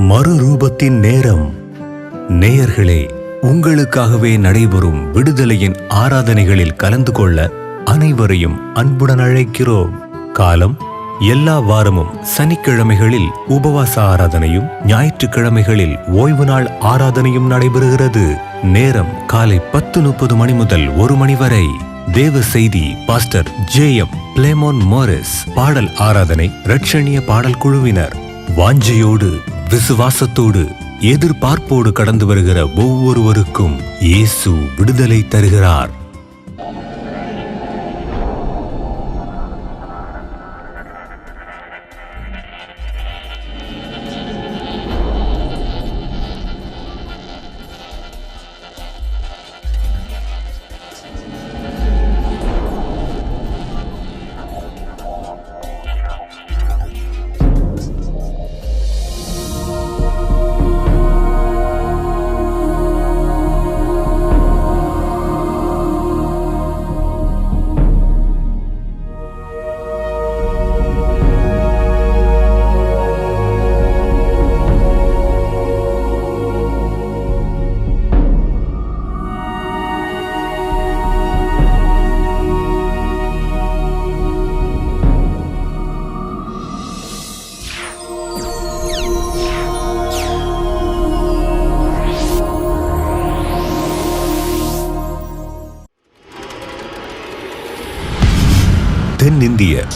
மறுரூபத்தின் நேரம். நேயர்களே உங்களுக்காகவே நடைபெறும் விடுதலையின் ஆராதனைகளில் கலந்து கொள்ள அனைவரையும் அன்புடன் அழைக்கிறோம். காலம் எல்லா வாரமும் சனிக்கிழமைகளில் உபவாச ஆராதனையும் ஞாயிற்றுக்கிழமைகளில் ஓய்வு நாள் ஆராதனையும் நடைபெறுகிறது. நேரம் காலை பத்து முப்பது மணி முதல் ஒரு மணி வரை. தேவ செய்தி pastor J M Philemon Morris பாடல் ஆராதனை ரட்சணிய பாடல் குழுவினர். வாஞ்சையோடு விசுவாசத்தோடு எதிர்பார்ப்போடு கடந்து வருகிற ஒவ்வொருவருக்கும் இயேசு விடுதலை தருகிறார்.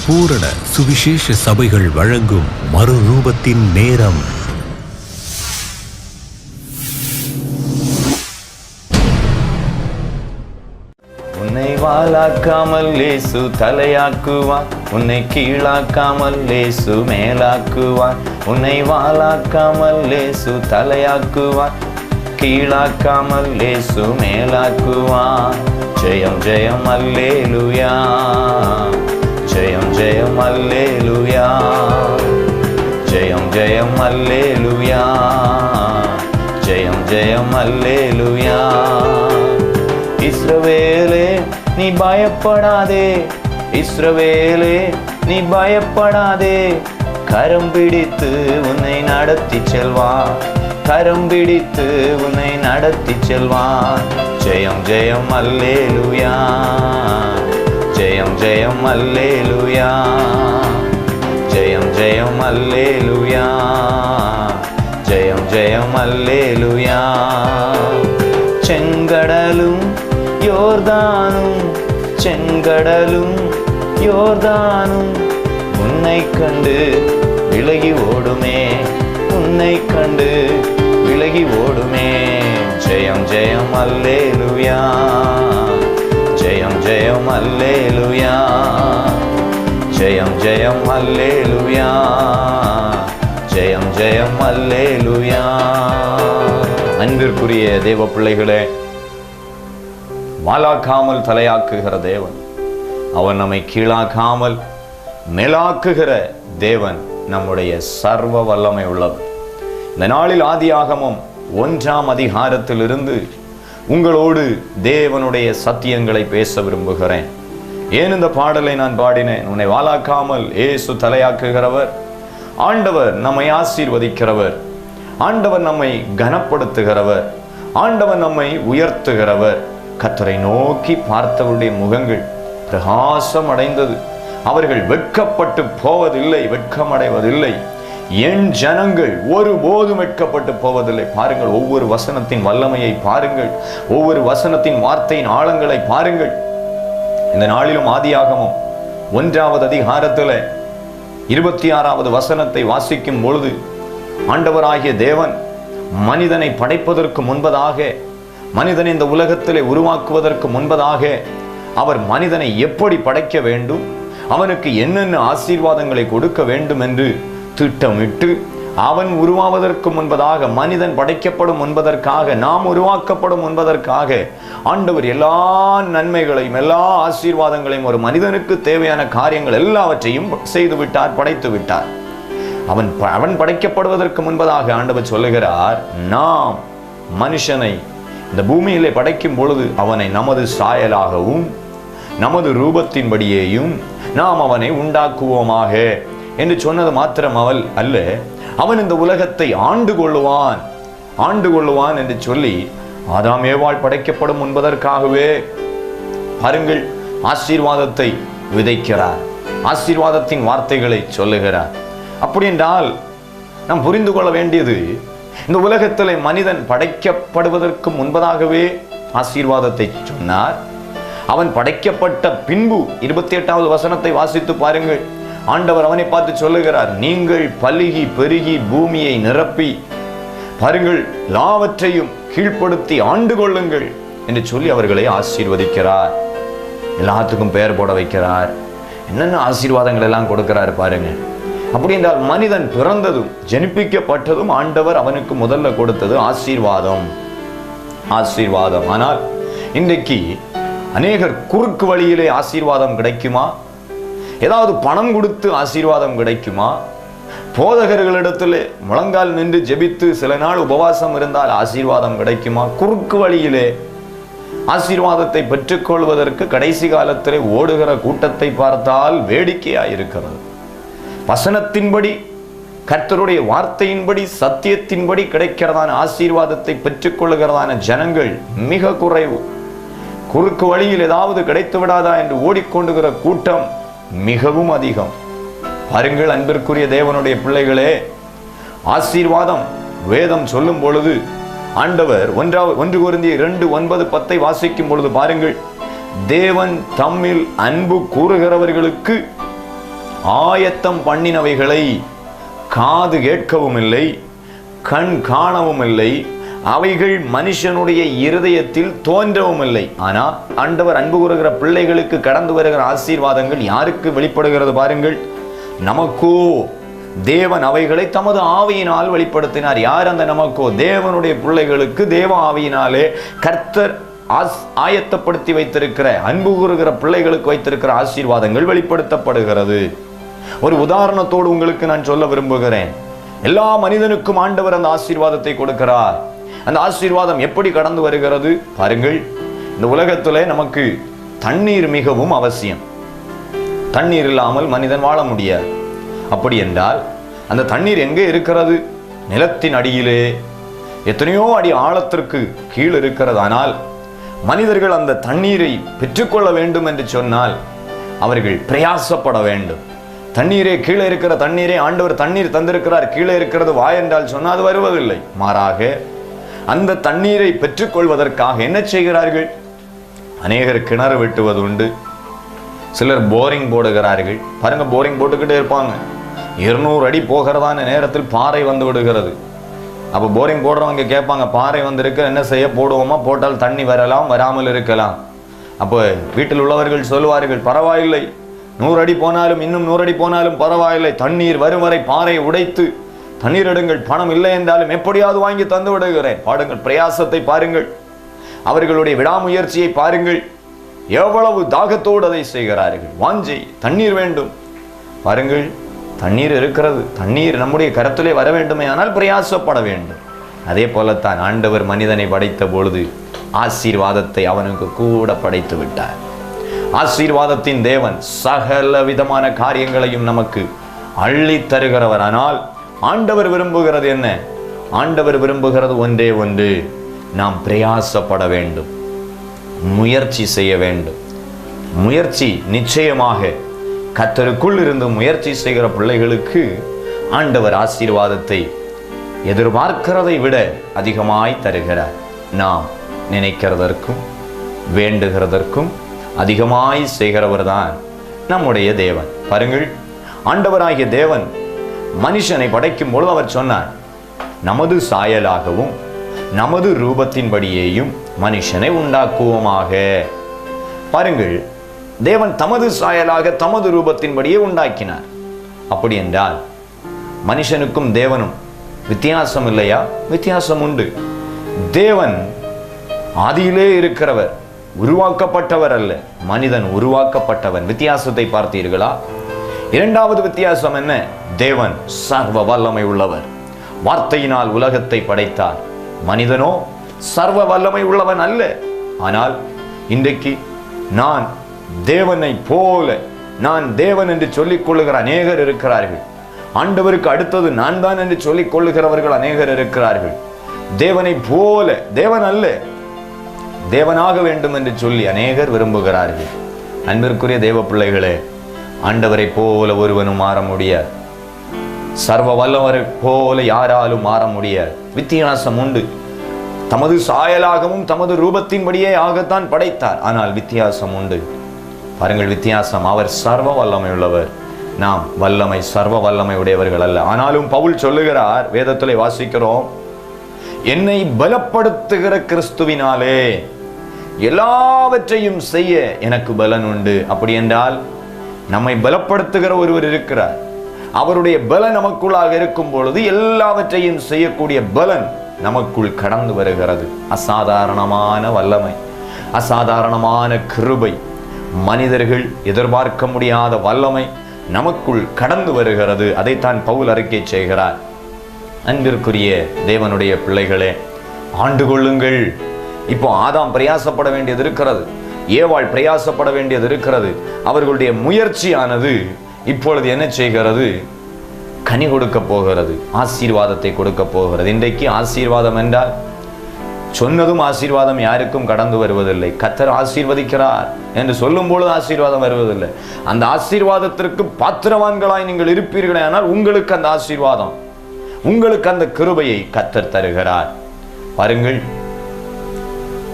பூரண சுவிசேஷ சபைகள் வழங்கும் மறுரூபத்தின் நேரம். உன்னை வாலாக்காமல் லேசு தலையாக்குவார். உன்னை கீழாக்காமல் லேசு மேலாக்குவார். உன்னை வாலாக்காமல் லேசு தலையாக்குவார். கீழாக்காமல் லேசு மேலாக்குவார். ஜெயம் ஜெயம் அல்லேலுயா. ஜெயம் அல்லேலுயா. ஜெயம் ஜெயம் அல்லேலுயா. ஜெயம் ஜெயம் அல்லேலுயா. இஸ்ரவேலே நீ பயப்படாதே. இஸ்ரவேலே நீ பயப்படாதே. கரம் பிடித்து உன்னை நடத்தி செல்வான் கரம் பிடித்து உன்னை நடத்தி செல்வான் ஜெயம் ஜெயம் அல்லேலுயா. ஜெயம் ஜெயம் அல்லேலுயா. ஜெயம் ஜெயம் அல்லேலுயா. ஜெயம் ஜெயம் அல்லேலுயா. செங்கடலும் யோர்தானும் செங்கடலும் யோர்தானும். உன்னை கண்டு விலகி ஓடுமே உன்னை கண்டு விலகி ஓடுமே. ஜெயம் ஜெயம் அல்லேலுயா. ஜெயம் அல்லேலுயா. ஜெயம் ஜெயம் அல்லேலுயா. ஜெயம் ஜெயம் அல்லேலுயா. அன்பிற்குரிய தேவ பிள்ளைகளே வாலாக்காமல் தலையாக்குகிற தேவன் அவன் நம்மை கீழாக்காமல் மேலாக்குகிற தேவன் நம்முடைய சர்வ வல்லமை உள்ளது இந்த நாளில் ஆதியாகமும் ஒன்றாம் அதிகாரத்திலிருந்து உங்களோடு தேவனுடைய சத்தியங்களை பேச விரும்புகிறேன். ஏன் இந்த பாடலை நான் பாடினேன்? உன்னை வாழாக்காமல் ஏசு தலையாக்குகிறவர் ஆண்டவர் நம்மை ஆசீர்வதிக்கிறவர் ஆண்டவர் நம்மை கனப்படுத்துகிறவர் ஆண்டவர் நம்மை உயர்த்துகிறவர். கத்தரை நோக்கி பார்த்தவருடைய முகங்கள் பிரகாசம் அடைந்தது. அவர்கள் வெட்கப்பட்டு போவதில்லை வெட்கமடைவதில்லை. என் ஜனங்கள் ஒருபோதும் வெட்கப்பட்டு போவதில்லை. பாருங்கள் ஒவ்வொரு வசனத்தின் வல்லமையை பாருங்கள். ஒவ்வொரு வசனத்தின் வார்த்தையின் ஆழங்களை பாருங்கள். இந்த நாளிலும் ஆதியாகமும் ஒன்றாவது அதிகாரத்தில் இருபத்தி ஆறாவது வசனத்தை வாசிக்கும் பொழுது ஆண்டவராகிய தேவன் மனிதனை படைப்பதற்கு முன்பதாக மனிதனை இந்த உலகத்திலே உருவாக்குவதற்கு முன்பதாக அவர் மனிதனை எப்படி படைக்க வேண்டும்? அவனுக்கு என்னென்ன ஆசீர்வாதங்களை கொடுக்க வேண்டும் என்று திட்டமிட்டு அவன் உருவாவதற்கு முன்பதாக மனிதன் படைக்கப்படும் என்பதற்காக நாம் உருவாக்கப்படும் என்பதற்காக ஆண்டவர் எல்லா நன்மைகளையும் எல்லா ஆசீர்வாதங்களையும் ஒரு மனிதனுக்கு தேவையான காரியங்கள் எல்லாவற்றையும் செய்து விட்டார் படைத்து விட்டார். அவன் ப- அவன் படைக்கப்படுவதற்கு முன்பதாக ஆண்டவர் சொல்லுகிறார் நாம் மனுஷனை இந்த பூமியிலே படைக்கும் பொழுது அவனை நமது சாயலாகவும் நமது ரூபத்தின்படியேயும் நாம் அவனை உண்டாக்குவோமாக. என்று சொன்னது மாத்திரம் அவள் அல்ல. அவன் இந்த உலகத்தை ஆண்டு கொள்ளுவான் ஆண்டு கொள்ளுவான் என்று சொல்லி ஆதாமேவாள் படைக்கப்படும் என்பதற்காகவே பாருங்கள் ஆசீர்வாதத்தை விதைக்கிறார். ஆசீர்வாதத்தின் வார்த்தைகளை சொல்லுகிறார். அப்படி என்றால் நாம் புரிந்து கொள்ள வேண்டியது இந்த உலகத்திலே மனிதன் படைக்கப்படுவதற்கு முன்பதாகவே ஆசீர்வாதத்தை சொன்னார். அவன் படைக்கப்பட்ட பின்பு இருபத்தி எட்டாவது வசனத்தை வாசித்து பாருங்கள். ஆண்டவர் அவனை பார்த்து சொல்லுகிறார் நீங்கள் பலுகி பெருகி பூமியை நிரப்பி பாருங்கள் எல்லாவற்றையும் கீழ்ப்படுத்தி ஆண்டு கொள்ளுங்கள் என்று சொல்லி அவர்களை ஆசீர்வதிக்கிறார். எல்லாத்துக்கும் பெயர் போட வைக்கிறார். என்னென்ன ஆசீர்வாதங்கள் எல்லாம் கொடுக்கிறார் பாருங்க. அப்படி என்றால் மனிதன் பிறந்ததும் ஜனிப்பிக்கப்பட்டதும் ஆண்டவர் அவனுக்கு முதல்ல கொடுத்தது ஆசீர்வாதம். ஆசீர்வாதம். ஆனால் இன்றைக்கு அநேகர் குறுக்கு வழியிலே ஆசீர்வாதம் கிடைக்குமா? ஏதாவது பணம் கொடுத்து ஆசீர்வாதம் கிடைக்குமா? போதகர்களிடத்தில் முழங்கால் நின்று ஜெபித்து சில நாள் உபவாசம் இருந்தால் ஆசீர்வாதம் கிடைக்குமா? குறுக்கு வழியிலே ஆசீர்வாதத்தை பெற்றுக்கொள்வதற்கு கடைசி காலத்திலே ஓடுகிற கூட்டத்தை பார்த்தால் வேடிக்கையாக இருக்கிறது வசனத்தின்படி கர்த்தருடைய வார்த்தையின்படி சத்தியத்தின்படி கிடைக்கிறதான ஆசீர்வாதத்தை பெற்றுக்கொள்கிறதான ஜனங்கள் மிக குறைவு. குறுக்கு வழியில் ஏதாவது கிடைத்து விடாதா என்று ஓடிக்கொண்டுகிற கூட்டம் மிகவும் அதிகம். பாருங்கள் அன்பிற்குரிய தேவனுடைய பிள்ளைகளே ஆசீர்வாதம் வேதம் சொல்லும் பொழுது ஆண்டவர் ஒன்றாவது ஒன்று குருந்திய இரண்டு ஒன்பது பத்தை வாசிக்கும் பொழுது பாருங்கள் தேவன் தம்மில் அன்பு கூறுகிறவர்களுக்கு ஆயத்தம் பண்ணினவைகளை காது கேட்கவும் இல்லை கண் காணவும் இல்லை அவைகள் மனுஷனுடைய இருதயத்தில் தோன்றவும் இல்லை ஆனால் ஆண்டவர் அன்பு கூறுகிற பிள்ளைகளுக்கு கடந்து வருகிற ஆசீர்வாதங்கள் யாருக்கு வெளிப்படுகிறது பாருங்கள். நமக்கோ தேவன் அவைகளை தமது ஆவியினால் வெளிப்படுத்தினார். யார் அந்த நமக்கோ? தேவனுடைய பிள்ளைகளுக்கு தேவ ஆவியினாலே கர்த்தர் ஆஸ் ஆயத்தப்படுத்தி வைத்திருக்கிற அன்பு கூறுகிற பிள்ளைகளுக்கு வைத்திருக்கிற ஆசீர்வாதங்கள் வெளிப்படுத்தப்படுகிறது. ஒரு உதாரணத்தோடு உங்களுக்கு நான் சொல்ல விரும்புகிறேன். எல்லா மனிதனுக்கும் ஆண்டவர் அந்த ஆசீர்வாதத்தை கொடுக்கிறார். அந்த ஆசீர்வாதம் எப்படி கடந்து வருகிறது? பாருங்கள். இந்த உலகத்தில் நமக்கு தண்ணீர் மிகவும் அவசியம். தண்ணீர் இல்லாமல் மனிதன் வாழ முடியாது. அப்படி என்றால் அந்த தண்ணீர் எங்கே இருக்கிறது? நிலத்தின் அடியிலே. எத்தனையோ அடி ஆழத்திற்கு கீழ் இருக்கிறது. ஆனால் மனிதர்கள் அந்த தண்ணீரை பெற்றுக்கொள்ள வேண்டும் என்று சொன்னால் அவர்கள் பிரயாசப்பட வேண்டும். தண்ணீரே கீழே இருக்கிற தண்ணீரே ஆண்டவர் தண்ணீர் தந்திருக்கிறார். கீழே இருக்கிறது வா என்றால் சொன்னால் அது வருவதில்லை. மாறாக அந்த தண்ணீரை பெற்றுக்கொள்வதற்காக என்ன செய்கிறார்கள்? அநேகர் கிணறு வெட்டுவது உண்டு. சிலர் போரிங் போடுகிறார்கள். பாருங்க போரிங் போட்டுக்கிட்டே இருப்பாங்க. இருநூறு அடி போகிறதான நேரத்தில் பாறை வந்து விடுகிறது. அப்போ போரிங் போடுறவங்க கேட்பாங்க பாறை வந்திருக்க என்ன செய்ய போடுவோமா போட்டால் தண்ணி வரலாம் வராமல் இருக்கலாம். அப்போ வீட்டில் உள்ளவர்கள் சொல்லுவார்கள் பரவாயில்லை. நூறு அடி போனாலும் இன்னும் நூறு அடி போனாலும் பரவாயில்லை. தண்ணீர் வரும் வரை பாறையை உடைத்து தண்ணீர் எடுங்கள் பணம் இல்லை என்றாலும் எப்படியாவது வாங்கி தந்து விடுகிறேன். பாடுங்கள் பிரயாசத்தை பாருங்கள். அவர்களுடைய விடாமுயற்சியை பாருங்கள். எவ்வளவு தாகத்தோடு அதை செய்கிறார்கள். வாஞ்சை தண்ணீர் வேண்டும். பாருங்கள் தண்ணீர் இருக்கிறது. தண்ணீர் நம்முடைய கரத்திலே வர வேண்டுமே ஆனால் பிரயாசப்பட வேண்டும். அதே போலத்தான் ஆண்டவர் மனிதனை படைத்த பொழுது ஆசீர்வாதத்தை அவனுக்கு கூட படைத்து விட்டார். ஆசீர்வாதத்தின் தேவன் சகல விதமான காரியங்களையும் நமக்கு அள்ளி தருகிறவர் ஆனால் ஆண்டவர் விரும்புகிறது என்ன? ஆண்டவர் விரும்புகிறது ஒன்றே ஒன்று நாம் பிரயாசப்பட வேண்டும் முயற்சி செய்ய வேண்டும். முயற்சி நிச்சயமாக கத்தருக்குள் இருந்து முயற்சி செய்கிற பிள்ளைகளுக்கு ஆண்டவர் ஆசீர்வாதத்தை எதிர்பார்க்கிறதை விட அதிகமாய் தருகிறார். நாம் நினைக்கிறதற்கும் வேண்டுகிறதற்கும் அதிகமாய் செய்கிறவர் தான் நம்முடைய தேவன். பாருங்கள் ஆண்டவராகிய தேவன் மனுஷனை படைக்கும் பொழுது அவர் சொன்னார் நமது சாயலாகவும் நமது ரூபத்தின்படியேயும் மனுஷனை உண்டாக்குவோமாக. பாருங்கள் தேவன் தமது சாயலாக தமது ரூபத்தின்படியே உண்டாக்கினார். அப்படி என்றால் மனுஷனுக்கும் தேவனும் வித்தியாசம் இல்லையா? வித்தியாசம் உண்டு. தேவன் ஆதியிலே இருக்கிறவர் உருவாக்கப்பட்டவர் அல்ல. மனிதன் உருவாக்கப்பட்டவன். வித்தியாசத்தை பார்த்தீர்களா? இரண்டாவது வித்தியாசம் என்ன? தேவன் சர்வ வல்லமை உள்ளவர் வார்த்தையினால் உலகத்தை படைத்தார். மனிதனோ சர்வ வல்லமை உள்ளவன் அல்ல. ஆனால் இன்றைக்கு நான் தேவனை போல நான் தேவன் என்று சொல்லிக் கொள்ளுகிற அநேகர் இருக்கிறார்கள். ஆண்டவருக்கு அடுத்தது நான் தான் என்று சொல்லிக் கொள்ளுகிறவர்கள் அநேகர் இருக்கிறார்கள். தேவனை போல தேவன் அல்ல. தேவனாக வேண்டும் என்று சொல்லி அநேகர் விரும்புகிறார்கள். அன்பிற்குரிய தேவ பிள்ளைகளே ஆண்டவரை போல ஒருவனும் மாற முடியாது. சர்வ வல்லவரை போல யாராலும் மாற முடியாது. வித்தியாசம் உண்டு. தமது சாயலாகவும் தமது ரூபத்தின்படியே ஆகத்தான் படைத்தார். ஆனால் வித்தியாசம் உண்டு. பாருங்கள் வித்தியாசம். அவர் சர்வ வல்லமை உள்ளவர் நாம் வல்லமை சர்வ வல்லமை உடையவர்கள் அல்ல. ஆனாலும் பவுல் சொல்லுகிறார் வேதத்திலே வாசிக்கிறோம் என்னை பலப்படுத்துகிற கிறிஸ்துவினாலே எல்லாவற்றையும் செய்ய எனக்கு பலன் உண்டு. அப்படி என்றால் நம்மை பலப்படுத்துகிற ஒருவர் இருக்கிறார். அவருடைய பலன் நமக்குள்ளாக இருக்கும் பொழுது எல்லாவற்றையும் செய்யக்கூடிய பலன் நமக்குள் கடந்து வருகிறது. அசாதாரணமான வல்லமை அசாதாரணமான கிருபை மனிதர்கள் எதிர்பார்க்க முடியாத வல்லமை நமக்குள் கடந்து வருகிறது. அதைத்தான் பவுல் அறிக்கை செய்கிறார். அன்பிற்குரிய தேவனுடைய பிள்ளைகளே ஆண்டு கொள்ளுங்கள். இப்போ ஆதாம் பிரயாசப்பட வேண்டியது இருக்கிறது. ஏவாள் பிரயாசப்பட வேண்டியது இருக்கிறது. அவர்களுடைய முயற்சியானது இப்பொழுது என்ன செய்கிறது? கனி கொடுக்க போகிறது ஆசீர்வாதத்தை கொடுக்க போகிறது. இன்றைக்கு ஆசீர்வாதம் என்றால் சொன்னதும் ஆசீர்வாதம் யாருக்கும் கடந்து வருவதில்லை. கத்தர் ஆசீர்வதிக்கிறார் என்று சொல்லும் பொழுது ஆசீர்வாதம் வருவதில்லை. அந்த ஆசீர்வாதத்திற்கு பாத்திரவான்களாய் நீங்கள் இருப்பீர்களே ஆனால் உங்களுக்கு அந்த ஆசீர்வாதம் உங்களுக்கு அந்த கிருபையை கத்தர் தருகிறார். பாருங்கள்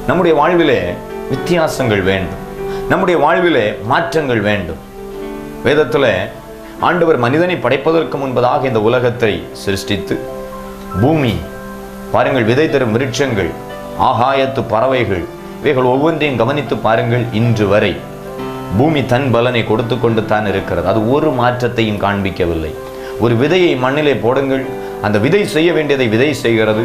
நம்முடைய வாழ்விலே வித்தியாசங்கள் வேண்டும். நம்முடைய வாழ்விலே மாற்றங்கள் வேண்டும். வேதத்தில் ஆண்டவர் மனிதனை படைப்பதற்கு முன்பதாக இந்த உலகத்தை சிருஷ்டித்து பூமி பாருங்கள் விதை தரும் விருட்சங்கள் ஆகாயத்து பறவைகள் இவைகள் ஒவ்வொன்றையும் கவனித்து பாருங்கள் இன்று வரை. பூமி தன் பலனை கொடுத்து கொண்டு தான் இருக்கிறது. அது ஒரு மாற்றத்தையும் காண்பிக்கவில்லை. ஒரு விதையை மண்ணிலே போடுங்கள். அந்த விதை செய்ய வேண்டியதை விதை செய்கிறது.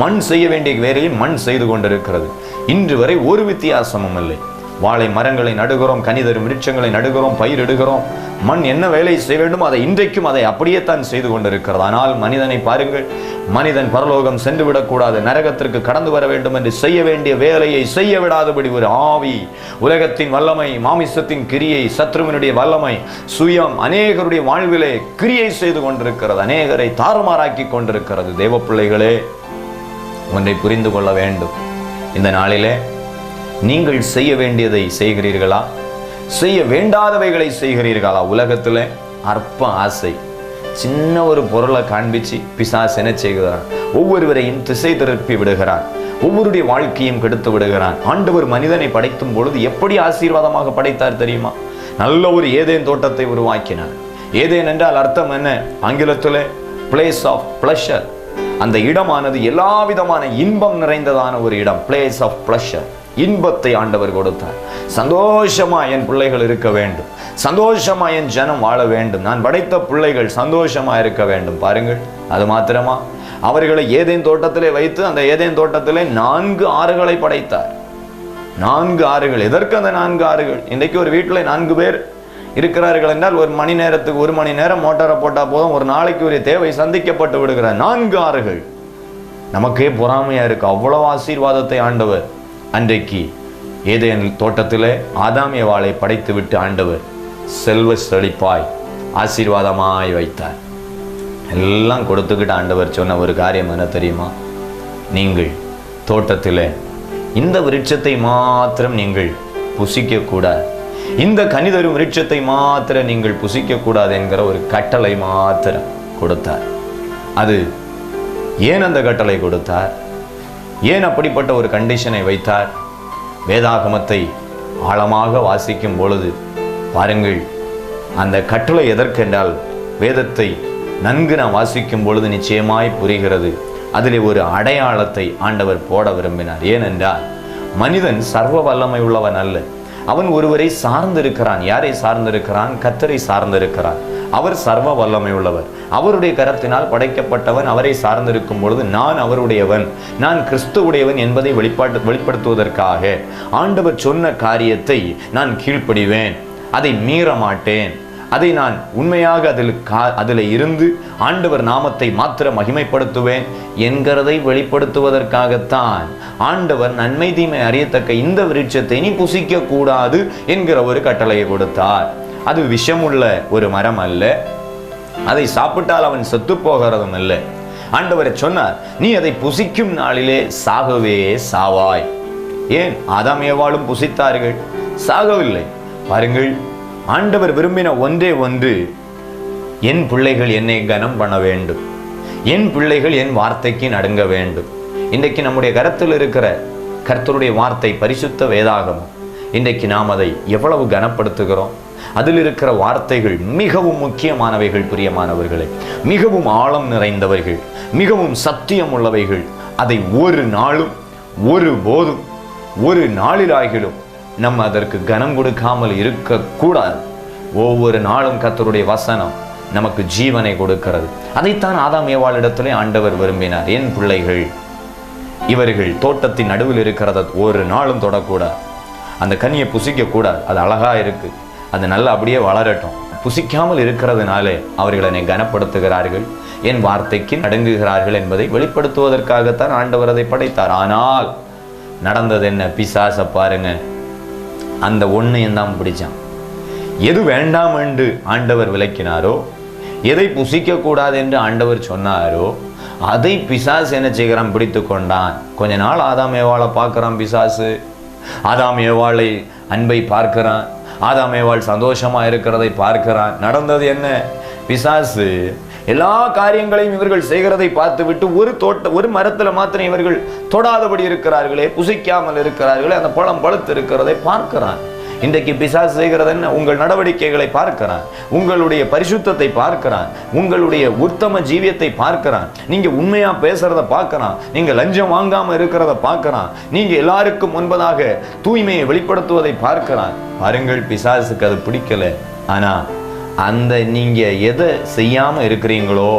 மண் செய்ய வேண்டிய வேலையை மண் செய்து கொண்டிருக்கிறது. இன்று வரை ஒரு வித்தியாசமும் இல்லை. வாழை மரங்களை நடுகிறோம் கனிதரும் விருட்சங்களை நடுகிறோம் பயிரிடுகிறோம் மண் என்ன வேலை செய்ய வேண்டும் அதை இன்றைக்கும் அதை அப்படியே தான் செய்து கொண்டிருக்கிறது. ஆனால் மனிதனை பாருங்கள் மனிதன் பரலோகம் சென்று விடக்கூடாது. நரகத்திற்கு கடந்து வர வேண்டும் என்று செய்ய வேண்டிய வேலையை செய்ய விடாதபடி ஒரு ஆவி உலகத்தின் வல்லமை மாமிசத்தின் கிரியை சத்ருவினுடைய வல்லமை சுயம் அநேகருடைய வாழ்விலே கிரியை செய்து கொண்டிருக்கிறது. அநேகரை தாறுமாறாக்கி கொண்டிருக்கிறது. தேவ பிள்ளைகளே ஒன்றை புரிந்து கொள்ள வேண்டும். இந்த நாளிலே நீங்கள் செய்ய வேண்டியதை செய்கிறீர்களா? செய்ய வேண்டாதவைகளை செய்கிறீர்களா? உலகத்தில் அற்ப ஆசை. சின்ன ஒரு பொருளை காண்பிச்சு பிசாஸ் என்ன செய்கிறான் ஒவ்வொருவரையும் திசை திருப்பி விடுகிறான் ஒவ்வொருடைய வாழ்க்கையும் கெடுத்து விடுகிறான் ஆண்டவர் மனிதனை படைக்கும் பொழுது எப்படி ஆசீர்வாதமாக படைத்தார் தெரியுமா? நல்ல ஒரு ஏதேன் தோட்டத்தை உருவாக்கினார். ஏதேன் என்றால் அர்த்தம் என்ன? ஆங்கிலத்தில் பிளேஸ் ஆஃப் பிளஷர் அந்த இடமானது எல்லா விதமான இன்பம் நிறைந்ததான ஒரு இடம் பிளேஸ் ஆஃப் பிளஷர் இன்பத்தை ஆண்டவர் கொடுத்தார். சந்தோஷமா என் பிள்ளைகள் இருக்க வேண்டும். சந்தோஷமா என் ஜனம் வாழ வேண்டும். நான் படைத்த பிள்ளைகள் சந்தோஷமா இருக்க வேண்டும். பாருங்கள் அது மாத்திரமா? அவர்களை ஏதேன் தோட்டத்திலே வைத்து அந்த ஏதேன் தோட்டத்திலே நான்கு ஆறுகளை படைத்தார். நான்கு ஆறுகள். எதற்கு அந்த நான்கு ஆறுகள்? இன்றைக்கு ஒரு வீட்டில் நான்கு பேர் இருக்கிறார்கள் என்றால் ஒரு மணி நேரத்துக்கு ஒரு மணி நேரம் மோட்டாரை போட்டால் போதும். ஒரு நாளைக்கு உரிய தேவை சந்திக்கப்பட்டு விடுகிற நான்கு ஆறுகள். நமக்கே பொறாமையாக இருக்கு. அவ்வளவு ஆசீர்வாதத்தை ஆண்டவர் அன்றைக்கு ஏதேன் தோட்டத்திலே ஆதாமிய வாளை படைத்து விட்டு ஆண்டவர் செல்வ செழிப்பாய் ஆசீர்வாதமாய் வைத்தார். எல்லாம் கொடுத்துக்கிட்டு ஆண்டவர் சொன்ன ஒரு காரியம் என்ன தெரியுமா? நீங்கள் தோட்டத்தில் இந்த விருட்சத்தை மாத்திரம் நீங்கள் புசிக்கக்கூடாது. இந்த கனிதரும் விருட்சத்தை மாத்திர நீங்கள் புசிக்க கூடாது என்கிற ஒரு கட்டளை மாத்திரம் கொடுத்தார். அது ஏன் அந்த கட்டளை கொடுத்தார்? ஏன் அப்படிப்பட்ட ஒரு கண்டிஷனை வைத்தார்? வேதாகமத்தை ஆழமாக வாசிக்கும் பொழுது பாருங்கள் அந்த கட்டளை எதற்கென்றால் வேதத்தை நன்கு நாம் வாசிக்கும் பொழுது நிச்சயமாய் புரிகிறது. அதிலே ஒரு அடையாளத்தை ஆண்டவர் போட விரும்பினார். ஏனென்றால் மனிதன் சர்வ வல்லமை உள்ளவன் அல்ல. அவன் ஒருவரை சார்ந்திருக்கிறான். யாரை சார்ந்திருக்கிறான்? கத்தரை சார்ந்திருக்கிறான். அவர் சர்வ வல்லமை உள்ளவர் அவருடைய கரத்தினால் படைக்கப்பட்டவன் அவரை சார்ந்திருக்கும் பொழுது நான் அவருடையவன். நான் கிறிஸ்துவுடையவன் என்பதை வெளிப்பாட்டு வெளிப்படுத்துவதற்காக. ஆண்டவர் சொன்ன காரியத்தை நான் கீழ்ப்படிவேன். அதை மீற மாட்டேன் அதை நான் உண்மையாக அதில் கா அதில் இருந்து ஆண்டவர் நாமத்தை மாத்திர மகிமைப்படுத்துவேன் என்கிறதை வெளிப்படுத்துவதற்காகத்தான் ஆண்டவர் நன்மை தீமை அறியத்தக்க இந்த விருட்சத்தை நீ புசிக்க கூடாது என்கிற ஒரு கட்டளையை கொடுத்தார். அது விஷமுள்ள ஒரு மரம் அல்ல. அதை சாப்பிட்டால் அவன் செத்து போகிறதும் இல்லை ஆண்டவரை சொன்னார் நீ அதை புசிக்கும் நாளிலே சாகவே சாவாய். ஏன்? ஆதாம் ஏவாளும் புசித்தார்கள். சாகவில்லை. பாருங்கள் ஆண்டவர் விரும்பின ஒன்றே ஒன்று என் பிள்ளைகள் என்னை கனம் பண்ண வேண்டும். என் பிள்ளைகள் என் வார்த்தைக்கு நடுங்க வேண்டும். இன்றைக்கு நம்முடைய கரத்தில் இருக்கிற கர்த்தருடைய வார்த்தை பரிசுத்த வேதாகமம். இன்றைக்கு நாம் அதை எவ்வளவு கனப்படுத்துகிறோம். அதில் இருக்கிற வார்த்தைகள் மிகவும் முக்கியமானவைகள் பிரியமானவர்களே. மிகவும் ஆழம் நிறைந்தவைகள் மிகவும் சத்தியம் உள்ளவைகள். அதை ஒரு நாளும் ஒரு போதும் ஒரு நாளிலாகிலும் நம்ம அதற்கு கனம் கொடுக்காமல் இருக்கக்கூடாது. ஒவ்வொரு நாளும் கத்தருடைய வசனம் நமக்கு ஜீவனை கொடுக்கிறது. அதைத்தான் ஆதாம் ஏவாளிடத்திலே ஆண்டவர் விரும்பினார். என் பிள்ளைகள் இவர்கள் தோட்டத்தின் நடுவில் இருக்கிறத ஒரு நாளும் தொடக்கூடாது. அந்த கனியை புசிக்கக்கூடாது. அது அழகாக இருக்குது அது நல்லா அப்படியே வளரட்டும். புசிக்காமல் இருக்கிறதுனாலே அவர்கள் என்னை கனப்படுத்துகிறார்கள். என் வார்த்தைக்கு நடுங்குகிறார்கள் என்பதை வெளிப்படுத்துவதற்காகத்தான் ஆண்டவர் அதை படைத்தார். ஆனால் நடந்தது என்ன பிசாச பாருங்கள் அந்த ஒன்றையும் தான் பிடிச்சான். எது வேண்டாம் என்று ஆண்டவர் விளக்கினாரோ எதை புசிக்கக்கூடாது என்று ஆண்டவர் சொன்னாரோ அதை பிசாசு என்ன செய்கிறான்? பிடித்து கொண்டான். கொஞ்ச நாள் ஆதாம் ஏவாளை பார்க்குறான் பிசாசு. ஆதாம் ஏவாளை அன்பை பார்க்கிறான். ஆதாம் ஏவாள் சந்தோஷமாக இருக்கிறதை பார்க்கிறான். நடந்தது என்ன? பிசாசு எல்லா காரியங்களையும் இவர்கள் செய்கிறதை பார்த்துவிட்டு ஒரு தோட்ட ஒரு மரத்தில் மாத்திரம் இவர்கள் தொடாதபடி இருக்கிறார்களே புசிக்காமல் இருக்கிறார்களே அந்த பழம் பழுத்து இருக்கிறதை பார்க்கிறான் இன்றைக்கு பிசாசு செய்கிறதுன்னு உங்கள் நடவடிக்கைகளை பார்க்கிறான் உங்களுடைய பரிசுத்தத்தை பார்க்கிறான் உங்களுடைய உத்தம ஜீவியத்தை பார்க்கிறான் நீங்க உண்மையாக பேசுகிறத பார்க்கறான் நீங்கள் லஞ்சம் வாங்காமல் இருக்கிறத பார்க்கறான் நீங்க எல்லாருக்கும் முன்பதாக தூய்மையை வெளிப்படுத்துவதை பார்க்கிறான் பாருங்கள் பிசாசுக்கு அது பிடிக்கல. ஆனா அந்த நீங்கள் எதை செய்யாமல் இருக்கிறீங்களோ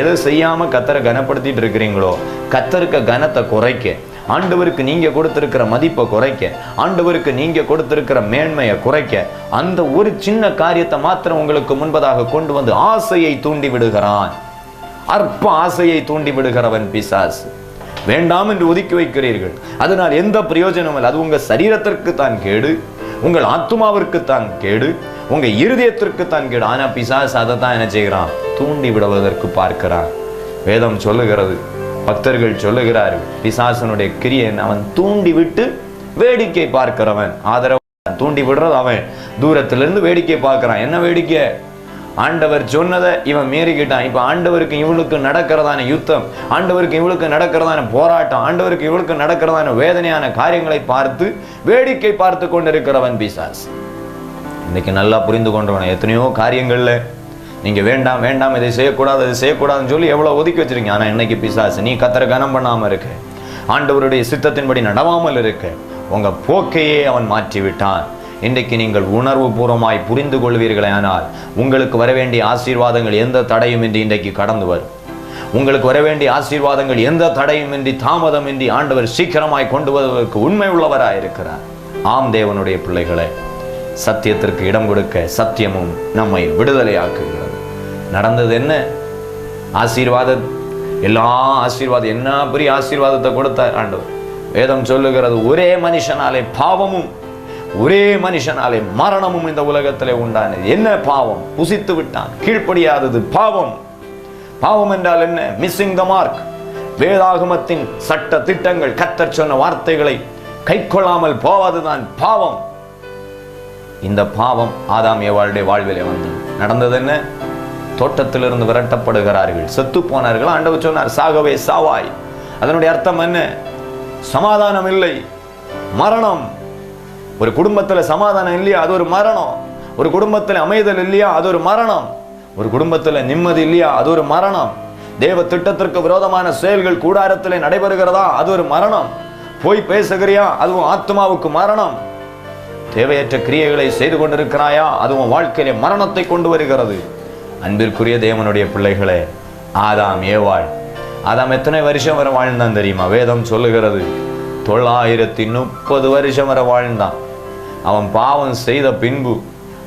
எதை செய்யாமல் கத்தரை கனப்படுத்திட்டு இருக்கிறீங்களோ கத்தருக்க கனத்தை குறைக்க ஆண்டவருக்கு நீங்கள் கொடுத்துருக்கிற மதிப்பை குறைக்க ஆண்டவருக்கு நீங்கள் கொடுத்துருக்கிற மேன்மையை குறைக்க அந்த ஒரு சின்ன காரியத்தை மாத்திரம் உங்களுக்கு முன்பதாக கொண்டு வந்து ஆசையை தூண்டி விடுகிறான். அற்ப ஆசையை தூண்டி விடுகிறவன் பிசாசு. வேண்டாம் என்று ஒதுக்கி வைக்கிறீர்கள். அதனால் எந்த பிரயோஜனமும் இல்லை. அது உங்கள் சரீரத்திற்கு தான் கேடு. உங்கள் ஆத்துமாவிற்கு தான் கேடு. உங்கள் இருதயத்திற்கு தான் கேடு. ஆனால் பிசாஸ் அதை தான் என்ன செய்கிறான்? தூண்டி விடுவதற்கு பார்க்கிறான். வேதம் சொல்லுகிறது பக்தர்கள் சொல்லுகிறார்கள் பிசாசனுடைய கிரியன் அவன் தூண்டி விட்டு வேடிக்கை பார்க்கிறவன். ஆதரவு தூண்டி விடுறது அவன். தூரத்திலிருந்து வேடிக்கை பார்க்கிறான். என்ன வேடிக்கை? ஆண்டவர் சொன்னதை இவன் மீறிக்கிட்டான். இப்போ ஆண்டவருக்கு இவளுக்கு நடக்கிறதான யுத்தம் ஆண்டவருக்கு இவளுக்கு நடக்கிறதான போராட்டம் ஆண்டவருக்கு இவளுக்கு நடக்கிறதான வேதனையான காரியங்களை பார்த்து வேடிக்கை பார்த்து கொண்டிருக்கிறவன் பிசாஸ் இன்னைக்கு நல்லா புரிந்து கொண்டவன் எத்தனையோ காரியங்கள்ல நீங்கள் வேண்டாம் வேண்டாம் இதை செய்யக்கூடாது இதை செய்யக்கூடாதுன்னு சொல்லி எவ்வளோ ஒதுக்கி வச்சிருக்கீங்க. ஆனால் இன்னைக்கு பிசாசு நீ கத்திர கனம் பண்ணாமல் இருக்க. ஆண்டவருடைய சித்தத்தின்படி நடவாமல் இருக்க. உங்கள் போக்கையே அவன் மாற்றி விட்டான் இன்றைக்கு நீங்கள் உணர்வு பூர்வமாய் புரிந்து கொள்வீர்களே ஆனால் உங்களுக்கு வரவேண்டிய ஆசீர்வாதங்கள் எந்த தடையும் இன்றி இன்றைக்கு கடந்து வரும். உங்களுக்கு வரவேண்டிய ஆசீர்வாதங்கள் எந்த தடையும் இன்றி தாமதம் இன்றி ஆண்டவர் சீக்கிரமாய் கொண்டு வருவதற்கு உண்மை உள்ளவராய் இருக்கிறார் ஆம் தேவனுடைய பிள்ளைகளை சத்தியத்திற்கு இடம் கொடுக்க சத்தியமும் நம்மை விடுதலையாக்குகிறது. நடந்தது என்ன? ஆசீர்வாத எல்லா ஆசீர்வாதம் என்ன பெரிய ஆசீர்வாதத்தை கொடுத்தார் ஆண்டவர். வேதம் சொல்லுகிறது ஒரே மனுஷனாலே பாவமும் ஒரே மனுஷனாலே மரணமும் இந்த உலகத்திலே உண்டானது. என்ன பாவம்? புசித்து விட்டான். கீழ்ப்படியாதது பாவம். பாவம் என்றால் என்ன? மிஸ்ஸிங் த மார்க் வேதாகமத்தின் சட்ட திட்டங்கள் கத்தர் சொன்ன வார்த்தைகளை கைக்கொள்ளாமல் போவதுதான் பாவம். இந்த பாவம் ஆதாம் ஏவாளுடைய வாழ்விலே வந்தது. நடந்தது என்ன? தோட்டத்திலிருந்து விரட்டப்படுகிறார்கள். செத்து போனார்கள். ஆண்டவர் சொன்னார் சாகவே சாவாய். அதனுடைய அர்த்தம் என்ன? சமாதானம் இல்லை மரணம். ஒரு குடும்பத்தில் சமாதானம் இல்லையா அது ஒரு மரணம். ஒரு குடும்பத்தில் அமைதல் இல்லையா அது ஒரு மரணம். ஒரு குடும்பத்தில் நிம்மதி இல்லையா அது ஒரு மரணம். தேவ திட்டத்திற்கு விரோதமான செயல்கள் கூடாரத்தில் நடைபெறுகிறதா அது ஒரு மரணம். போய் பேசுகிறியா அதுவும் ஆத்மாவுக்கு மரணம். தேவையற்ற கிரியைகளை செய்து கொண்டிருக்கிறாயா அதுவும் வாழ்க்கையிலே மரணத்தை கொண்டு வருகிறது. அன்பிற்குரிய தேவனுடைய பிள்ளைகளே ஆதாம் ஏவாள் ஆதாம் எத்தனை வருஷம் வரை வாழ்ந்தான் தெரியுமா? வேதம் சொல்லுகிறது தொள்ளாயிரத்தி முப்பது வருஷம் வரை வாழ்ந்தான். அவன் பாவம் செய்த பின்பு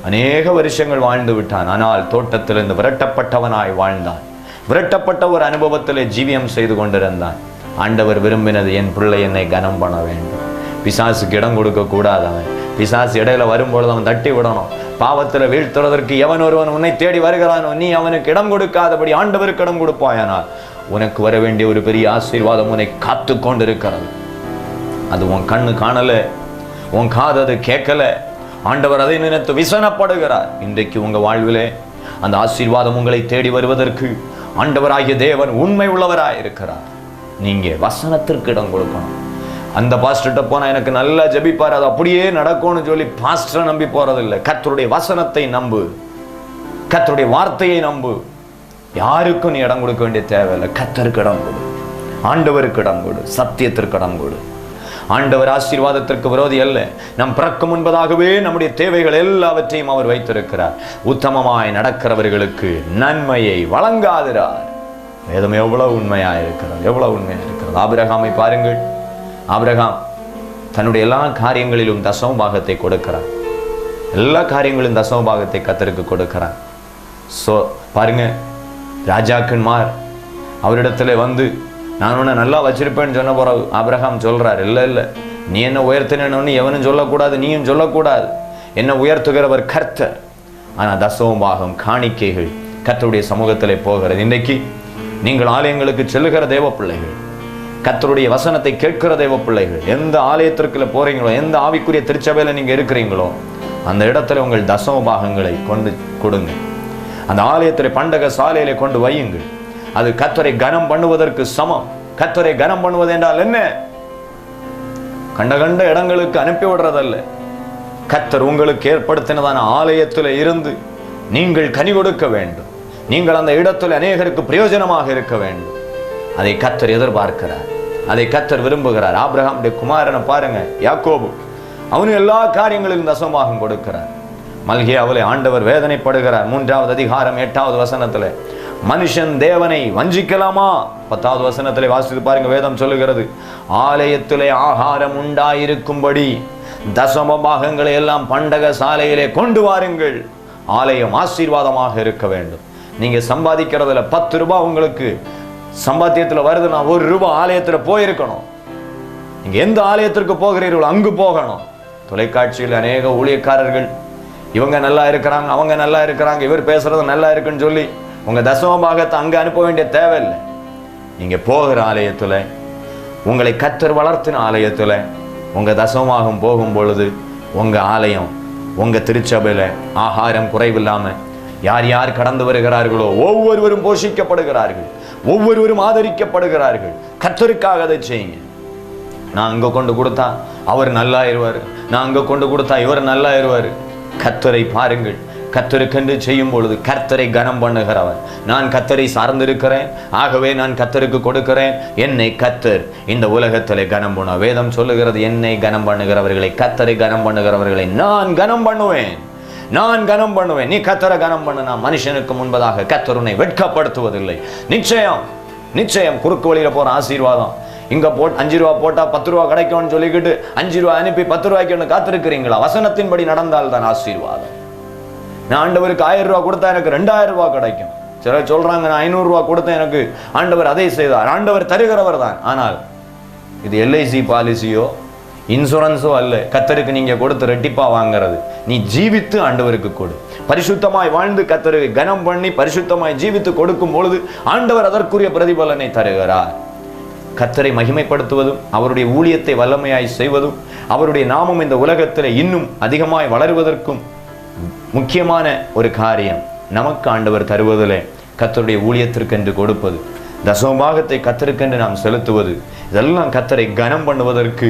அநேக வருஷங்கள் வாழ்ந்து விட்டான். ஆனால் தோட்டத்திலிருந்து விரட்டப்பட்டவனாய் வாழ்ந்தான். விரட்டப்பட்ட ஒரு அனுபவத்திலே ஜீவியம் செய்து கொண்டிருந்தான். ஆண்டவர் விரும்பினது என் பிள்ளை என்னை கனம் பண்ண வேண்டும். பிசாசுக்கு இடம் கொடுக்க கூடாது அவன். பிசாசு இடையில வரும்பொழுது அவன் தட்டி விடணும். பாவத்தில் வீழ்த்துறதற்கு எவன் ஒருவன் உன்னை தேடி வருகிறானோ நீ அவனுக்கு இடம் கொடுக்காதபடி ஆண்டவருக்கு இடம் கொடுப்பாயானால் உனக்கு வர வேண்டிய ஒரு பெரிய ஆசீர்வாதம் உன்னை காத்து கொண்டிருக்கிறது அது உன் கண்ணு காணலை. உன் காது அது கேட்கல. ஆண்டவர் அதை நினைத்து விசனப்படுகிறார். இன்றைக்கு உங்கள் வாழ்விலே அந்த ஆசீர்வாதம் உங்களை தேடி வருவதற்கு ஆண்டவராகிய தேவன் உண்மை உள்ளவராக இருக்கிறார். நீங்கள் வசனத்திற்கு இடம் கொடுக்கணும். அந்த பாஸ்டர்கிட்ட போனால் எனக்கு நல்லா ஜெபிப்பார் அது அப்படியே நடக்கும்னு சொல்லி பாஸ்டரை நம்பி போகிறதில்லை கத்தருடைய வசனத்தை நம்பு. கத்தருடைய வார்த்தையை நம்பு. யாருக்கும் நீ இடம் கொடுக்க வேண்டிய தேவையில்லை. கத்தருக்கு இடம் கொடு. ஆண்டவருக்கு இடம் கொடு. சத்தியத்திற்கு இடம் கொடு. ஆண்டவர் ஆசீர்வாதத்திற்கு விரோதி அல்ல. நம் பிறக்கும் முன்பதாகவே நம்முடைய தேவைகள் எல்லாவற்றையும் அவர் வைத்திருக்கிறார். உத்தமமாய் நடக்கிறவர்களுக்கு நன்மையை வழங்காதிரார். வேதம் எவ்வளவு உண்மையா இருக்கிறது எவ்வளவு உண்மையா இருக்கிறது. ஆபிரகாமை பாருங்கள். ஆபிரகாம் தன்னுடைய எல்லா காரியங்களிலும் தசம பாகத்தை கொடுக்கிறார். எல்லா காரியங்களும் தசம பாகத்தை கத்தருக்கு கொடுக்கிறார். ஸோ பாருங்க ராஜாக்கன்மார் அவரிடத்துல வந்து நான் உன்னை நல்லா வச்சிருப்பேன்னு சொன்ன பிறகு ஆபிரகாம் சொல்றார். இல்லை இல்லை. நீ என்ன உயர்த்தினு எவனும் சொல்லக்கூடாது நீயும் சொல்லக்கூடாது. என்ன உயர்த்துகிறவர் கர்த்தர். ஆனால் தசவமாகும் பாகம் காணிக்கைகள் கர்த்தருடைய சமூகத்திலே போகிறது. இன்றைக்கு நீங்கள் ஆலயங்களுக்கு செல்லுகிற தேவ பிள்ளைகள் கர்த்தருடைய வசனத்தை கேட்கிற தேவ பிள்ளைகள் எந்த ஆலயத்திற்குள்ள போறீங்களோ எந்த ஆவிக்குரிய திருச்சபையில் நீங்கள் இருக்கிறீங்களோ அந்த இடத்துல உங்கள் தசம பாகங்களை கொண்டு கொடுங்க. அந்த ஆலயத்தில் பண்டக சாலையில கொண்டு வையுங்கள். அது கத்தரை கனம் பண்ணுவதற்கு சமம். கத்தரை கனம் பண்ணுவது என்றால் என்ன? கண்ட கண்ட இடங்களுக்கு அனுப்பி விடுறதல்ல. கத்தர் உங்களுக்கு ஏற்படுத்தினதான ஆலயத்தில் இருந்து நீங்கள் கனி கொடுக்க வேண்டும். நீங்கள் அந்த இடத்தில் அநேகருக்கு பிரயோஜனமாக இருக்க வேண்டும். அதை கத்தர் எதிர்பார்க்கிறார். அதை கத்தர் விரும்புகிறார். ஆப்ரஹாம் குமாரனை பாருங்க யாக்கோபு. அவனு எல்லா காரியங்களிலும் தசமாகம் கொடுக்கிறார். மல்கே அவளை ஆண்டவர் வேதனைப்படுகிறார். மூன்றாவது அதிகாரம் எட்டாவது வசனத்துல மனுஷன் தேவனை வஞ்சிக்கலாமா? பத்தாவது வசனத்தில் வாசித்து பாருங்க வேதம் சொல்லுகிறது. ஆலயத்திலே ஆகாரம் உண்டாயிருக்கும்படி தசம பாகங்களை எல்லாம் பண்டக சாலையிலே கொண்டு வாருங்கள். ஆலயம் ஆசீர்வாதமாக இருக்க வேண்டும். நீங்க சம்பாதிக்கிறதுல பத்து ரூபாய் உங்களுக்கு சம்பாத்தியத்தில் வருதுன்னா ஒரு ரூபாய் ஆலயத்தில் போயிருக்கணும். நீங்க எந்த ஆலயத்திற்கு போகிறீர்களோ அங்கு போகணும். தொலைக்காட்சியில் அநேக ஊழியக்காரர்கள் இவங்க நல்லா இருக்கிறாங்க அவங்க நல்லா இருக்கிறாங்க இவர் பேசுறது நல்லா இருக்குன்னு சொல்லி உங்க தசம பாகத்தை அங்க அனுப்ப வேண்டிய தேவையில்லை. நீங்க போகிற ஆலயத்துல உங்களை கத்தர் வளர்த்தின ஆலயத்துல உங்க தசமமாகம் போகும் பொழுது உங்க ஆலயம் உங்க திருச்சபையில ஆகாரம் குறைவில்லாம யார் யார் கடந்து வருகிறார்களோ ஒவ்வொருவரும் போஷிக்கப்படுகிறார்கள் ஒவ்வொருவரும் ஆதரிக்கப்படுகிறார்கள். கத்தருக்காக அதை செய்யுங்க. நான் அங்க கொண்டு கொடுத்தா அவர் நல்லாயிருவார். நான் அங்க கொண்டு கொடுத்தா இவர் நல்லாயிருவார். கத்தரை பாருங்கள். கத்தருக்கென்று செய்யும் பொழுது கர்த்தரை கனம் பண்ணுகிறவர் நான் கத்தரை சார்ந்திருக்கிறேன். ஆகவே நான் கத்தருக்கு கொடுக்கிறேன். என்னை கத்தர் இந்த உலகத்திலே கனம் பண்ண வேதம் சொல்லுகிறது என்னை கனம் பண்ணுகிறவர்களை கத்தரை கனம் பண்ணுகிறவர்களை நான் கனம் பண்ணுவேன். நான் கனம் பண்ணுவேன். நீ கத்தரை கனம் பண்ணுனா மனுஷனுக்கு முன்பதாக கத்தருனை வெட்கப்படுத்துவதில்லை. நிச்சயம் நிச்சயம் குறுக்கு வழியில போற ஆசீர்வாதம். இங்க போட் அஞ்சு ரூபா போட்டால் பத்து ரூபா கிடைக்கும்னு சொல்லிக்கிட்டு அஞ்சு ரூபா அனுப்பி பத்து ரூபாய்க்கு ஒன்று காத்திருக்கிறீங்களா? வசனத்தின்படி நடந்தால் தான் ஆசீர்வாதம். நான் ஆண்டவருக்கு ஆயிரம் ரூபா கொடுத்தா எனக்கு ரெண்டாயிரம் ரூபா கிடைக்கும். சிலர் சொல்றாங்க நான் ஐநூறு ரூபா கொடுத்தேன் எனக்கு ஆண்டவர் அதை செய்தார். ஆண்டவர் தருகிறவர் தான். ஆனால் இது எல்ஐசி பாலிசியோ இன்சூரன்ஸோ அல்ல. கத்தருக்கு நீங்க கொடுத்து ரெட்டிப்பா வாங்குறது. நீ ஜீவித்து ஆண்டவருக்கு கொடு. பரிசுத்தமாய் வாழ்ந்து கத்தருக்கு கனம் பண்ணி பரிசுத்தமாய் ஜீவித்து கொடுக்கும் பொழுது ஆண்டவர் அதற்குரிய பிரதிபலனை தருகிறார். கத்தரை மகிமைப்படுத்துவதும் அவருடைய ஊழியத்தை வல்லமையாய் செய்வதும் அவருடைய நாமம் இந்த உலகத்தில் இன்னும் அதிகமாய் வளருவதற்கும் முக்கியமான ஒரு காரியம் நமக்கு ஆண்டவர் தருவதிலே கத்தருடைய ஊழியத்திற்கென்று கொடுப்பது. தசமபாகத்தை கத்தருக்கென்று நாம் செலுத்துவது. இதெல்லாம் கத்தரை கனம் பண்ணுவதற்கு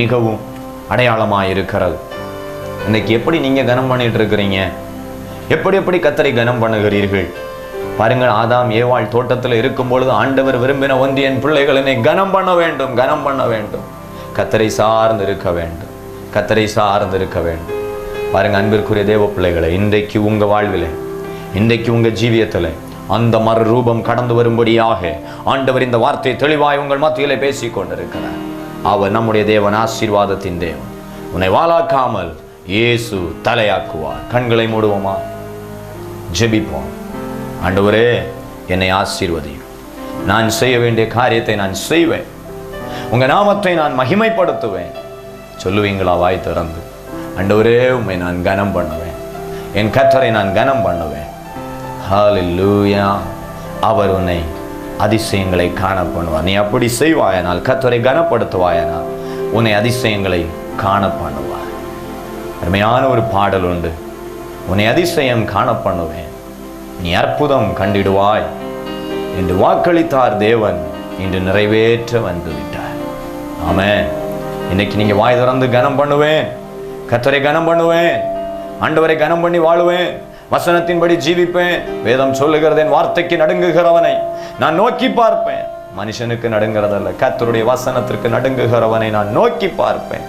மிகவும் அடையாளமாக இருக்கிறது இன்னைக்கு எப்படி நீங்கள் கனம் பண்ணிட்டு இருக்கிறீங்க எப்படி எப்படி கத்தரை கனம் பண்ணுகிறீர்கள்? பாருங்கள் ஆதாம் ஏவாள் தோட்டத்தில் இருக்கும் பொழுது ஆண்டவர் விரும்பின ஒன்று என் பிள்ளைகள் என்னை கனம் பண்ண வேண்டும் கனம் பண்ண வேண்டும். கத்தரை சார்ந்து இருக்க வேண்டும். கத்தரை சார்ந்து இருக்க வேண்டும். பாருங்க அன்பிற்குரிய தேவ பிள்ளைகளை இன்றைக்கு உங்கள் வாழ்விலே இன்றைக்கு உங்கள் ஜீவியத்தில் அந்த மறு ரூபம் கடந்து வரும்படியாக ஆண்டவர் இந்த வார்த்தையை தெளிவாய் உங்கள் மத்தியிலே பேசி கொண்டிருக்கிறார். அவர் நம்முடைய தேவன் ஆசீர்வாதத்தின் தேவன். உன்னை வாளாக்காமல் இயேசு தலையாக்குவார். கண்களை மூடுவோமா? ஜெபிப்போம். ஆண்டவரே என்னை ஆசீர்வதியும். நான் செய்ய வேண்டிய காரியத்தை நான் செய்வேன். உங்கள் நாமத்தை நான் மகிமைப்படுத்துவேன். சொல்லுவீங்களா வாய் திறந்து? அண்டவரே உம்மை நான் கனம் பண்ணுவேன். என் கத்தரை நான் கனம் பண்ணுவேன். ஹalleluya அவர் உன்னை அதிசயங்களை காண பண்ணுவார் நீ அப்படி செய்வாயனால் கத்தரை கனப்படுத்துவாயனால் உன்னை அதிசயங்களை காண பண்ணுவார் அருமையான ஒரு பாடல் உண்டு. உன்னை அதிசயம் காண பண்ணுவேன் நீ அற்புதம் கண்டிடுவாய் என்று வாக்களித்தார் தேவன். இன்று நிறைவேற்ற வந்து விட்டார் ஆமென். இன்னைக்கு நீங்க வாய் திறந்து கனம் பண்ணுவேன். கத்தரை கனம் பண்ணுவேன். ஆண்டவரை கனம் பண்ணி வாழுவேன். வசனத்தின்படி ஜீவிப்பேன். வேதம் சொல்லுகிறது என் வார்த்தைக்கு நடுங்குகிறவனை நான் நோக்கி பார்ப்பேன். மனுஷனுக்கு நடுங்கிறதல்ல கத்தருடைய வசனத்திற்கு நடுங்குகிறவனை நான் நோக்கி பார்ப்பேன்.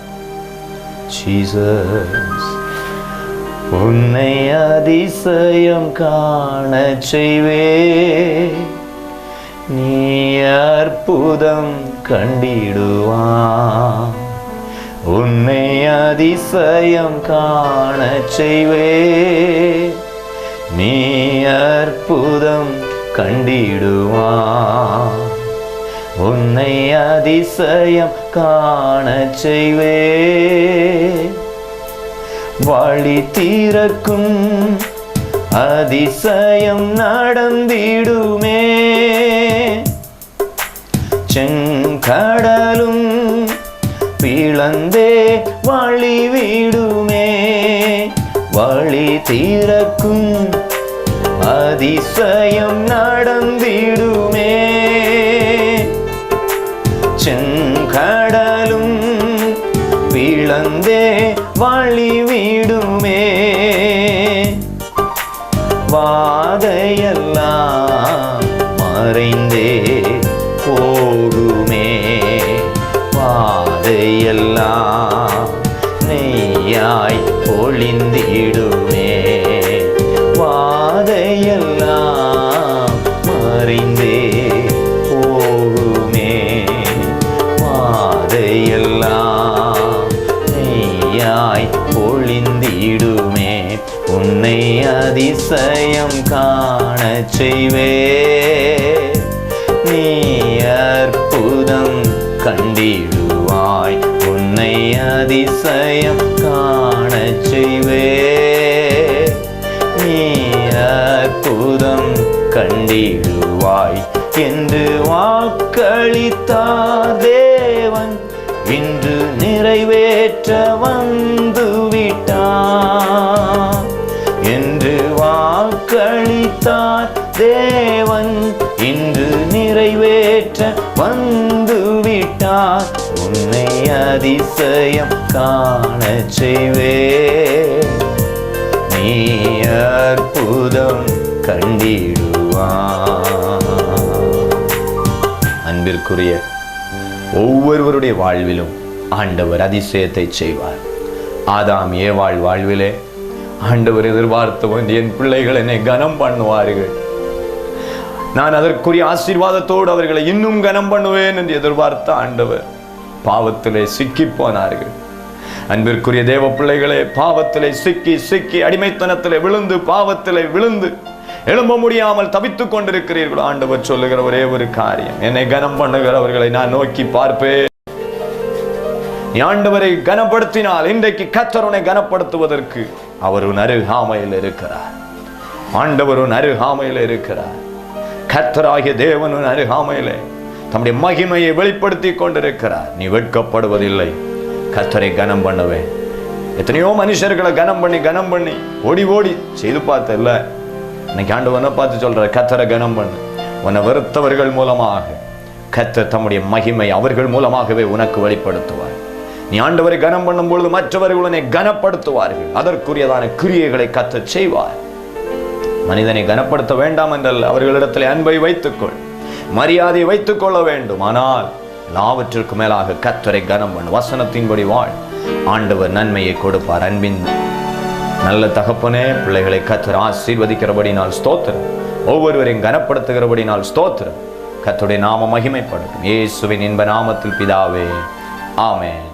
உன்னை அதிசயம் காண செய்வே நீ அற்புதம் கண்டிடுவா உன்னை அதிசயம் காண செய்வே நீ அற்புதம் கண்டிடுவா உன்னை அதிசயம் காண செய்வே வழி தீரக்கும் அதிசயம் நடந்திடுமே. செங்கடலும் பிளந்தே வழி விடுமே. வழி தீரக்கும் அதிசயம் நடந்திடுமே. செங்கடலும் பிளந்தே வழி விடுமே மாய் பொழிந்திடுமே. உன்னை அதிசயம் காண செய்வே. நீ அற்புதம் கண்டிடுவாய். உன்னை அதிசயம் காண செய்வே. நீ அற்புதம் கண்டிடுவாய். என்று வாக்களித்தார் தேவன். இன்று நிறைவேற்ற வந்து விட்டார் என்று வாக்களித்தார் தேவன். இன்று நிறைவேற்ற வந்து விட்டார் உன்னை அதிசயம் காண செய்வே நீ அற்புதம் கண்டிடுவான் அன்பிற்குரிய ஒவ்வொருவருடைய வாழ்விலும் ஆண்டவர் அதிசயத்தை செய்வார். ஆதாம் ஏவாள் வாழ்விலே ஆண்டவர் எதிர்பார்த்து வந்து என் பிள்ளைகள் என்னை கனம் பண்ணுவார்கள். நான் அதற்குரிய ஆசீர்வாதத்தோடு அவர்களை இன்னும் கனம் பண்ணுவேன் என்று எதிர்பார்த்த ஆண்டவர் பாவத்திலே சிக்கி போனார்கள். அன்பிற்குரிய தேவ பிள்ளைகளே பாவத்திலே சிக்கி சிக்கி அடிமைத்தனத்திலே விழுந்து பாவத்திலே விழுந்து எழும்ப முடியாமல் தவித்துக் கொண்டிருக்கிறீர்கள் ஆண்டவர் சொல்லுகிற ஒரே ஒரு காரியம் என்னை கனம் பண்ணுகிறவர்களை நான் நோக்கி பார்ப்பேன். ஆண்டவரை கனப்படுத்தினால் இன்றைக்கு கத்தரனை கனப்படுத்துவதற்கு அவர் உன் அருகாமையில் இருக்கிறார். ஆண்டவர் உன் அருகாமையில் இருக்கிறார். கத்தராகிய தேவன் உன் அருகாமையில் தம்முடைய மகிமையை வெளிப்படுத்தி கொண்டிருக்கிறார். நீ வெட்கப்படுவதில்லை. கத்தரை கனம் பண்ணுவேன். எத்தனையோ மனுஷர்களை கனம் பண்ணி கனம் பண்ணி ஓடி ஓடி செய்து பார்த்தல இன்னைக்கு ஆண்டவனை பார்த்து சொல்ற கத்தரை கனம் பண்ணு. உன்னை வெறுத்தவர்கள் மூலமாக கத்தர் தம்முடைய மகிமை அவர்கள் மூலமாகவே உனக்கு வெளிப்படுத்துவார். நீ ஆண்டவரை கனம் பண்ணும் பொழுது மற்றவர்கள் உன்னை கனப்படுத்துவார்கள். அதற்குரியதான கிரியைகளை கத்த செய்வார். மனிதனை கனப்படுத்த வேண்டாம் என்றல்ல அவர்களிடத்தில் அன்பை வைத்துக்கொள். மரியாதையை வைத்துக் கொள்ள வேண்டும். ஆனால் எல்லாவற்றிற்கு மேலாக கத்தரை கனம் பண்ணு வசனத்தின்படி வாழ். ஆண்டவர் நன்மையை கொடுப்பார். அன்பின் நல்ல தகப்பனே பிள்ளைகளை கத்தர் ஆசீர்வதிக்கிறபடினால் ஸ்தோத்திரம். ஒவ்வொருவரையும் கனப்படுத்துகிறபடினால் ஸ்தோத்திரம். கத்துடைய நாம மகிமைப்படும் இயேசுவின் இன்ப நாமத்தில் பிதாவே ஆமேன்.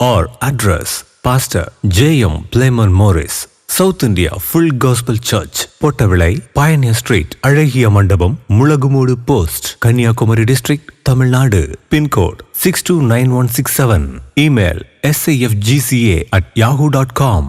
Or address Pastor J.M. Playman Morris, South India Full Gospel Church, Pottavilai, Pioneer Street, அழகிய Mandapam Mulagumoodu post Kanyakumari district Tamil Nadu pincode six two nine one six seven email safgca at yahoo.com.